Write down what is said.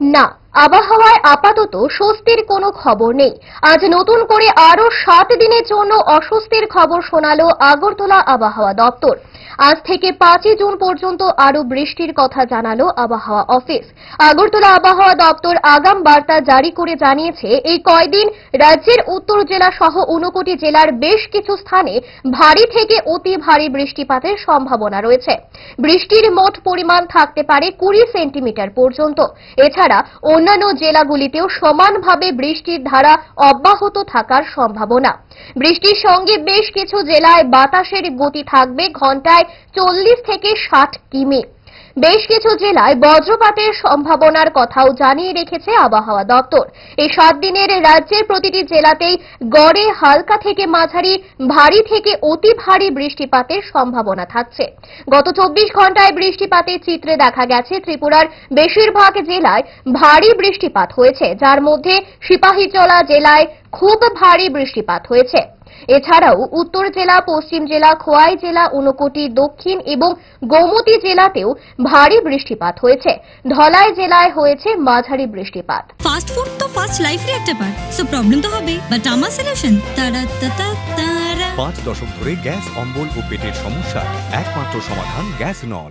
না, আবহাওয়ায় আপাতত স্বস্তির কোনো খবর নেই। আজ নতুন করে আরও সাত দিনের জন্য অস্বস্তির খবর শোনালো আগরতলা আবহাওয়া দপ্তর। আজ থেকে পাঁচই জুন পর্যন্ত আরও বৃষ্টির কথা জানালো আবহাওয়া অফিস। আগরতলা আবহাওয়া দপ্তর আগাম বার্তা জারি করে জানিয়েছে, এই কয়দিন রাজ্যের উত্তর জেলা সহ ঊনকোটি জেলার বেশ কিছু স্থানে ভারী থেকে অতি ভারী বৃষ্টিপাতের সম্ভাবনা রয়েছে। বৃষ্টির মোট পরিমাণ থাকতে পারে কুড়ি সেন্টিমিটার পর্যন্ত। এছাড়া অন্যান্য জেলাগুলিতেও সমানভাবে বৃষ্টির ধারা অব্যাহত থাকার সম্ভাবনা। বৃষ্টির সঙ্গে বেশ কিছু জেলায় বাতাসের গতি থাকবে, ঘন্টায় চল্লিশ থেকে ষাট কিমি। বেশ কিছু জেলায় বজ্রপাতের সম্ভাবনার কথাও জানিয়ে রেখেছে আবহাওয়া দপ্তর। এই সাত দিনের রাজ্যের প্রতিটি জেলাতেই গড়ে হালকা থেকে মাঝারি, ভারী থেকে অতি ভারী বৃষ্টিপাতের সম্ভাবনা থাকছে। গত চব্বিশ ঘন্টায় বৃষ্টিপাতের চিত্রে দেখা গেছে, ত্রিপুরার বেশিরভাগ জেলায় ভারী বৃষ্টিপাত হয়েছে, যার মধ্যে সিপাহীচলা জেলায় খুব ভারী বৃষ্টিপাত হয়েছে। এছাড়াও উত্তর জেলা পশ্চিম জেলা খোয়াই জেলা ঊনকোটি দক্ষিণ এবং গোমতী জেলাতেও ভারী বৃষ্টিপাত হয়েছে। ধলাই জেলায় হয়েছে মাঝারি বৃষ্টিপাত। ফাস্ট ফুড তো ফাস্ট লাইফের একটা পার্ট সো প্রবলেম তো হবে। বাট আমার সলিউশন তারা তারা তারা। পাঁচ দশক ধরে গ্যাস অম্বল ও পেটের সমস্যা একমাত্র সমাধান গ্যাস নল।